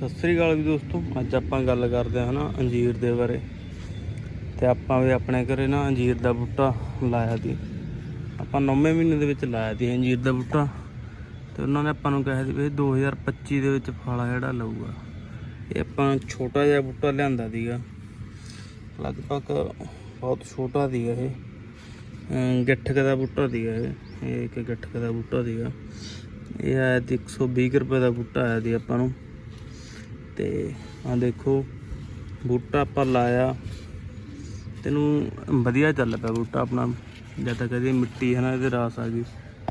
ਸਤਿ ਸ੍ਰੀ ਅਕਾਲ ਵੀ ਦੋਸਤੋ, ਅੱਜ ਆਪਾਂ ਗੱਲ ਕਰਦੇ ਹਾਂ ਨਾ ਅੰਜੀਰ ਦੇ ਬਾਰੇ। ਤੇ ਆਪਾਂ ਵੀ ਆਪਣੇ ਘਰੇ ਨਾ ਅੰਜੀਰ ਦਾ ਬੂਟਾ ਲਾਇਆ ਸੀ। ਆਪਾਂ 9ਵੇਂ ਮਹੀਨੇ ਦੇ ਵਿੱਚ ਲਾਇਆ ਸੀ ਅੰਜੀਰ ਦਾ ਬੂਟਾ। ਤੇ ਉਹਨਾਂ ਨੇ ਆਪਾਂ ਨੂੰ ਕਿਹਾ ਸੀ ਵੀ ਇਹ 2025 ਦੇ ਵਿੱਚ ਫਲ ਜਿਹੜਾ ਲਊਗਾ। ਇਹ ਆਪਾਂ ਛੋਟਾ ਜਿਹਾ ਬੂਟਾ ਲਿਆਂਦਾ ਸੀਗਾ। ਲਗਭਗ ਬਹੁਤ ਛੋਟਾ ਸੀਗਾ ਇਹ। ਗਿੱਠਕ ਦਾ ਬੂਟਾ ਸੀਗਾ ਇਹ। ਇਹ ਇੱਕ ਗਿੱਠਕ ਦਾ ਬੂਟਾ ਸੀਗਾ। ਇਹ ਆਇਆ ਸੀ 120 ਕੁ ਰੁਪਏ ਦਾ ਬੂਟਾ ਆਇਆ ਸੀ ਆਪਾਂ ਨੂੰ। ਤੇ ਆ ਦੇਖੋ, ਬੂਟਾ ਆਪਾਂ ਲਾਇਆ। ਤੈਨੂੰ ਵਧੀਆ ਚੱਲ ਪਿਆ ਬੂਟਾ ਆਪਣਾ। ਜਦ ਤੱਕ ਇਹਦੀ ਮਿੱਟੀ ਹੈ ਨਾ, ਇਹਦੇ ਰਾਸ ਆ ਗਈ।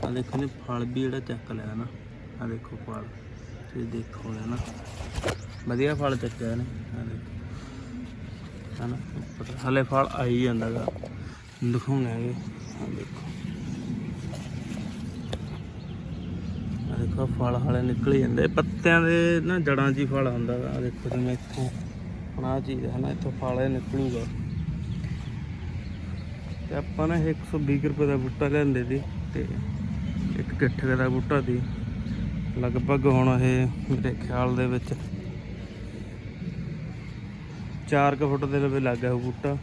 ਆ ਦੇਖੋ ਨੇ ਫਲ ਵੀ ਜਿਹੜਾ ਚੱਕ ਲਿਆ ਨਾ। ਆ ਦੇਖੋ ਫਲ। ਤੁਸੀਂ ਦੇਖੋ ਹੈ ਨਾ। ਵਧੀਆ ਫਲ ਚੱਕਿਆ ਨੇ ਆ ਦੇਖੋ। ਹਨਾ ਹਲੇ ਫਲ ਆਈ ਜਾਂਦਾ ਗਾ ਦਿਖਾਉਣੇ ਹੈਗੇ। ਆ ਦੇਖੋ ਆ ਦੇਖੋ ਫਲ ਹਾਲੇ ਨਿਕਲ ਹੀ ਜਾਂਦੇ। ਪੱਤਿਆਂ ਦੇ ਨਾ ਜੜਾਂ 'ਚ ਹੀ ਫਲ ਹੁੰਦਾ ਗਾ। ਆ ਦੇਖੋ ਜਿਵੇਂ ਇੱਥੋਂ ਹੁਣ ਚੀਜ਼ ਹੈ ਨਾ, ਇੱਥੋਂ ਫਲ ਇਹ ਨਿਕਲੂਗਾ। ਤੇ ਆਪਾਂ ਨਾ 120 ਰੁਪਏ ਦਾ ਬੂਟਾ ਲੈਂਦੇ ਸੀ ਤੇ ਇੱਕ ਗਿੱਠਕ ਦਾ ਬੂਟਾ ਸੀ। ਲਗਭਗ ਹੁਣ ਇਹ ਮੇਰੇ ਖਿਆਲ ਦੇ ਵਿੱਚ 4 ਕੁ ਫੁੱਟ ਦੇ ਲਵੇ ਲੱਗ ਗਿਆ ਉਹ ਬੂਟਾ।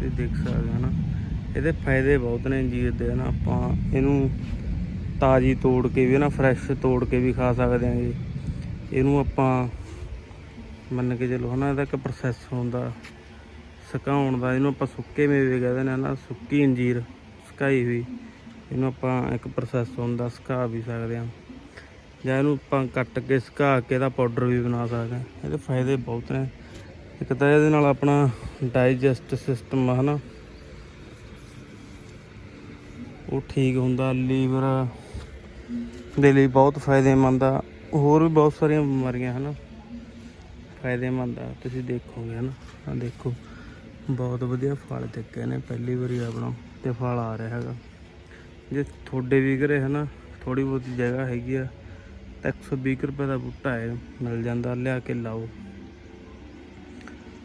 ਤੇ ਦੇਖ ਸਕਦੇ ਹੋ ਨਾ। ਇਹਦੇ ਫਾਇਦੇ ਬਹੁਤ ਨੇ ਜੀਰ ਦੇ ਨਾ ਆਪਾਂ ਇਹਨੂੰ ਤਾਜੀ ਤੋੜ ਕੇ ਵੀ ਨਾ ਫਰੈਸ਼ ਤੋੜ ਕੇ ਵੀ ਖਾ ਸਕਦੇ ਹਾਂ ਜੀ। ਇਹਨੂੰ ਆਪਾਂ ਮੰਨ ਕੇ ਚੱਲੋ ਹਨਾ, ਇਹਦਾ ਇੱਕ ਪ੍ਰੋਸੈਸ ਹੁੰਦਾ। ਸੁਕਾਉਣ ਦਾ, ਇਹਨੂੰ ਆਪਾਂ ਸੁੱਕੇ ਮੇਵੇ ਕਹਿੰਦੇ ਨੇ ਨਾ, ਸੁੱਕੀ ਅੰਜੀਰ ਸੁਕਾਈ ਹੋਈ। ਇਹਨੂੰ ਆਪਾਂ ਇੱਕ ਪ੍ਰੋਸੈਸ ਹੁੰਦਾ, ਸੁਕਾ ਵੀ ਸਕਦੇ ਹਾਂ। ਜਾਂ ਇਹਨੂੰ ਆਪਾਂ ਕੱਟ ਕੇ, ਸੁਕਾ ਕੇ ਇਹਦਾ ਪਾਊਡਰ ਵੀ ਬਣਾ ਸਕਦੇ ਹਾਂ। ਇਹਦੇ ਫਾਇਦੇ ਬਹੁਤ ਨੇ। ਇੱਕ ਤਾਂ ਇਹਦੇ ਨਾਲ ਆਪਣਾ ਡਾਈਜੈਸਟ ਸਿਸਟਮ ਹੈ ਨਾ ਉਹ ਠੀਕ ਹੁੰਦਾ, ਲੀਵਰ ਦੇ ਲਈ ਬਹੁਤ ਫਾਇਦੇਮੰਦ ਆ। ਹੋਰ ਵੀ ਬਹੁਤ ਸਾਰੀਆਂ ਬਿਮਾਰੀਆਂ ਹਨ। ਫਾਇਦੇਮੰਦ ਆ, ਤੁਸੀਂ ਦੇਖੋਗੇ, ਹਨਾ। ਆ ਦੇਖੋ, ਬਹੁਤ ਵਧੀਆ ਫਲ ਚੱਕੇ ਨੇ, ਪਹਿਲੀ ਵਾਰੀ ਆਪਣਾ, ਤੇ ਫਲ ਆ ਰਿਹਾ ਹੈਗਾ। ਜੇ ਤੁਹਾਡੇ ਵੀ ਘਰੇ, ਹਨਾ ਥੋੜੀ ਬਹੁਤੀ ਜਗ੍ਹਾ ਹੈਗੀ ਆ, ਤਾਂ 120 ਕੁ ਰੁਪਏ ਦਾ ਬੂਟਾ ਹੈ, ਮਿਲ ਜਾਂਦਾ, ਲਿਆ ਕੇ ਲਾਓ।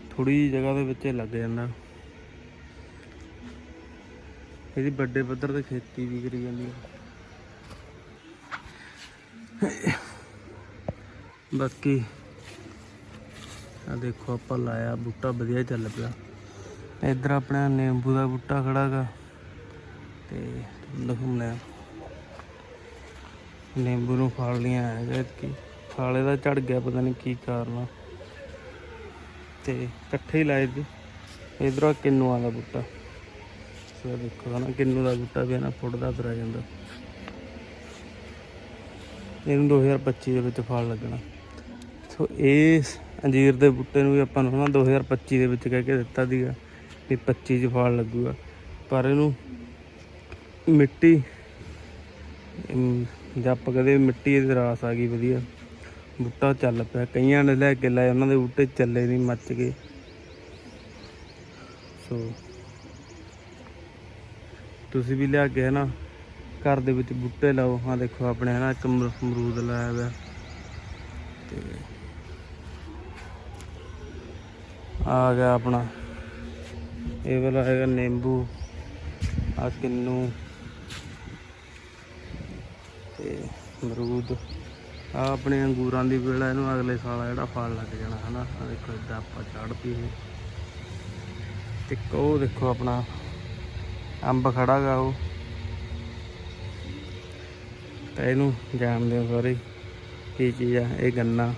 ਥੋੜੀ ਜਿਹੀ ਜਗ੍ਹਾ ਦੇ ਵਿੱਚ ਇਹ ਲੱਗ ਜਾਂਦਾ। ਇਹਦੀ ਵੱਡੇ ਪੱਧਰ ਤੇ ਖੇਤੀ ਵੀ ਕਰੀ ਜਾਂਦੀ ਹੈ ਬਾਕੀ ਆ ਦੇਖੋ ਆਪਾਂ ਲਾਇਆ ਬੂਟਾ, ਵਧੀਆ ਚੱਲ ਪਿਆ। ਇੱਧਰ ਆਪਣਾ ਨਿੰਬੂ ਦਾ ਬੂਟਾ ਖੜਾ ਗਾ। ਤੇ ਦਿਖਾਉਂਦੇ ਨਿੰਬੂ ਨੂੰ ਫਲ ਲੀਆਂ ਹੈਗਾ ਕਿ ਫਲ ਦਾ ਝੜ ਗਿਆ, ਪਤਾ ਨਹੀਂ ਕੀ ਕਾਰਨ ਆ। ਤੇ ਇਕੱਠੇ ਹੀ ਲਾਏ ਸੀ। ਇਧਰੋਂ ਕਿੰਨੂਆਂ ਦਾ ਬੂਟਾ। ਸੋ ਦੇਖੋ ਨਾ ਕਿੰਨੂ ਦਾ ਬੂਟਾ ਵੀ ਨਾ ਫੁੱਟ ਦਾ ਤੁਰਿਆ ਜਾਂਦਾ। ਇਹਨੂੰ 2025 ਦੇ ਵਿੱਚ ਫਲ ਲੱਗਣਾ। ਸੋ ਇਸ ਅੰਜੀਰ ਦੇ ਬੂਟੇ ਨੂੰ ਵੀ ਆਪਾਂ ਨੂੰ ਨਾ 2025 ਦੇ ਵਿੱਚ ਕਹਿ ਕੇ ਦਿੱਤਾ ਸੀਗਾ ਵੀ 25 ਚ ਫਲ ਲੱਗੂਗਾ। ਪਰ ਇਹਨੂੰ ਮਿੱਟੀ ਅਮ, ਜੇ ਆਪਾਂ ਕਹਦੇ ਮਿੱਟੀ ਦੀ ਰਾਸ ਆ ਗਈ ਵਧੀਆ। ਬੂਟਾ ਚੱਲ ਪਿਆ। ਕਈਆਂ ਨੇ ਲੈ ਕੇ ਲਾਏ ਉਹਨਾਂ ਦੇ ਬੂਟੇ ਚੱਲੇ ਨਹੀਂ ਮੱਚ ਗਏ। ਸੋ ਤੁਸੀਂ ਵੀ ਲਿਆ ਕੇ ਨਾ ਘਰ ਦੇ ਵਿੱਚ ਬੂਟੇ ਲਾਓ। ਹਾਂ ਦੇਖੋ ਆਪਣੇ ਹਨਾ, ਇੱਕ ਅਮਰੂਦ ਲਾਇਆ ਹੋਇਆ। ਤੇ ਆ ਗਿਆ ਆਪਣਾ। ਇਹ ਵਾਲਾ ਹੈਗਾ ਨਿੰਬੂ ਆ ਕਿੰਨੂ। ਤੇ ਅਮਰੂਦ। ਆ ਆਪਣੇ ਅੰਗੂਰਾਂ ਦੀ ਵੇਲਾ ਇਹਨੂੰ ਅਗਲੇ ਸਾਲ ਆ ਜਿਹੜਾ ਫਲ ਲੱਗ ਜਾਣਾ ਹਨਾ। ਆ ਦੇਖੋ, ਇਦਾਂ ਆਪਾਂ ਚੜ੍ਹਦੀ ਇਹ ਤੇ ਇੱਕ ਉਹ ਦੇਖੋ ਆਪਣਾ। ਅੰਬ ਖੜਾ ਗਾ ਉਹ। ਤਾਂ ਇਹਨੂੰ ਜਾਣਦੇ ਹੋ ਸਾਰੇ ਕੀ ਚੀਜ਼ ਆ, ਇਹ ਗੰਨਾ।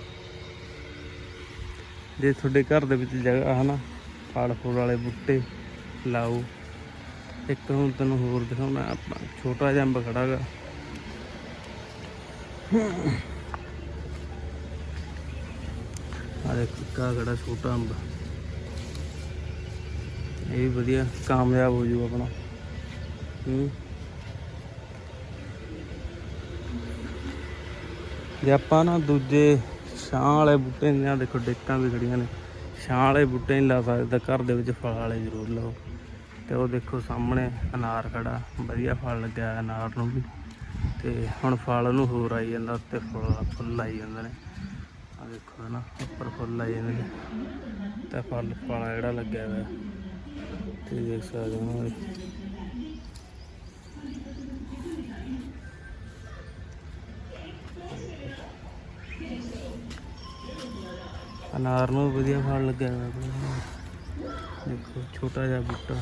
ਜੇ ਤੁਹਾਡੇ ਘਰ ਦੇ ਵਿੱਚ ਜਗ੍ਹਾ ਹੈ ਨਾ ਫਲ ਫੁੱਲ ਵਾਲੇ ਬੂਟੇ, ਲਾਓ। ਇੱਕ ਹੁਣ ਤੈਨੂੰ ਹੋਰ ਦਿਖਾਉਣਾ, ਆਪਾਂ ਛੋਟਾ ਜਿਹਾ ਅੰਬ ਖੜਾ ਗਾ। ਆ ਦੇਖੋ ਕਾ ਖੜਾ ਛੋਟਾ ਅੰਬ। ਇਹ ਵੀ ਵਧੀਆ, ਕਾਮਯਾਬ ਹੋ ਜੂ ਆਪਣਾ। ਹੂੰ ਜੇ ਆਪਾਂ ਨਾ ਦੂਜੇ ਛਾਂ ਵਾਲੇ ਬੂਟੇ ਨੇ ਆਹ ਦੇਖੋ ਡਿੱਕਾਂ ਵੀ ਖੜੀਆਂ ਨੇ। ਛਾਂ ਵਾਲੇ ਬੂਟੇ ਨਹੀਂ ਲਾ ਸਕਦੇ ਘਰ ਦੇ ਵਿੱਚ ਫਲ ਵਾਲੇ ਜ਼ਰੂਰ ਲਾਓ। ਤੇ ਉਹ ਦੇਖੋ ਸਾਹਮਣੇ ਅਨਾਰ ਖੜਾ, ਵਧੀਆ ਫਲ ਲੱਗਿਆ ਅਨਾਰ ਨੂੰ ਵੀ। ਤੇ ਹੁਣ ਫਲ ਨੂੰ ਹੋਰ ਆਈ ਜਾਂਦਾ, ਉੱਤੇ ਫੁੱਲ ਫੁੱਲ ਆਈ ਜਾਂਦੇ ਨੇ। ਆ ਦੇਖੋ ਨਾ ਉੱਪਰ ਫੁੱਲ ਆਈ ਜਾਂਦੇ ਨੇ। ਤੇ ਫਲ ਫਲ ਜਿਹੜਾ ਲੱਗਿਆ ਹੋਇਆ। ਤੇ ਦੇਖ ਸਕਦੇ ਹੋ ਅਨਾਰ ਨੂੰ ਵੀ ਵਧੀਆ ਫਲ ਲੱਗਿਆ ਹੋਇਆ ਆਪਣੇ। ਦੇਖੋ, ਛੋਟਾ ਜਿਹਾ ਬੂਟਾ।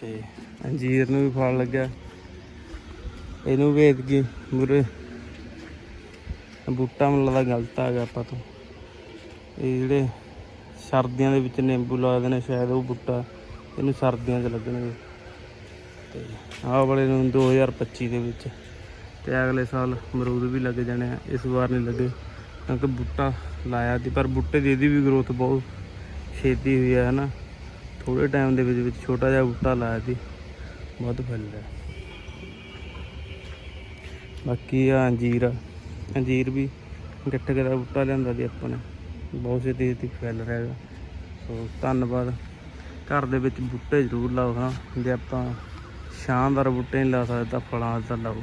ਤੇ ਅੰਜੀਰ ਨੂੰ ਵੀ ਫਲ ਲੱਗਿਆ। ਇਹਨੂੰ ਵੇਚ ਕੇ ਮੁਰੇ ਬੂਟਾ ਮੈਨੂੰ ਲੱਗਦਾ ਗਲਤ ਆ ਗਿਆ ਆਪਾਂ ਤੋਂ। ਇਹ ਜਿਹੜੇ ਸਰਦੀਆਂ ਦੇ ਵਿੱਚ ਨਿੰਬੂ ਲਾਉਂਦੇ ਨੇ, ਸ਼ਾਇਦ ਉਹ ਬੂਟਾ ਇਹਨੂੰ ਸਰਦੀਆਂ 'ਚ ਲੱਗਣਗੇ। ਤੇ ਆਹ ਵਾਲੇ ਨੂੰ 2025 ਦੇ ਵਿੱਚ ਤੇ ਅਗਲੇ ਸਾਲ ਅਮਰੂਦ ਵੀ ਲੱਗ ਜਾਣੇ ਆ, ਇਸ ਵਾਰ ਨਹੀਂ ਲੱਗੇ। ਕਿਉਂਕਿ ਬੂਟਾ ਲਾਇਆ ਸੀ, ਪਰ ਬੂਟੇ ਦੀ ਇਹਦੀ ਵੀ ਗਰੋਥ ਬਹੁਤ ਛੇਤੀ ਹੋਈ ਹੈ ਹਨਾ। ਥੋੜੇ ਟਾਈਮ ਦੇ ਵਿੱਚ ਵਿੱਚ ਛੋਟਾ ਜਿਹਾ ਬੂਟਾ ਲਾਇਆ ਸੀ, ਬਹੁਤ ਫੈਲ ਰਿਹਾ ਬਾਕੀ ਆ ਅੰਜੀਰ ਆ। ਅੰਜੀਰ ਵੀ ਗੱਟਕ ਦਾ ਬੂਟਾ ਲਿਆਂਦਾ ਸੀ ਆਪਾਂ ਨੇ। ਬਹੁਤ ਛੇਤੀ ਛੇਤੀ ਫੈਲ ਰਿਹਾ ਹੈਗਾ। ਸੋ ਧੰਨਵਾਦ। ਘਰ ਦੇ ਵਿੱਚ ਬੂਟੇ ਜ਼ਰੂਰ ਲਾਓ ਹਾਂ ਜੇ ਆਪਾਂ ਸ਼ਾਨਦਾਰ ਬੂਟੇ ਨਹੀਂ ਲਾ ਸਕਦੇ ਤਾਂ ਫਲਾਂ ਦਾ ਲਾਓ।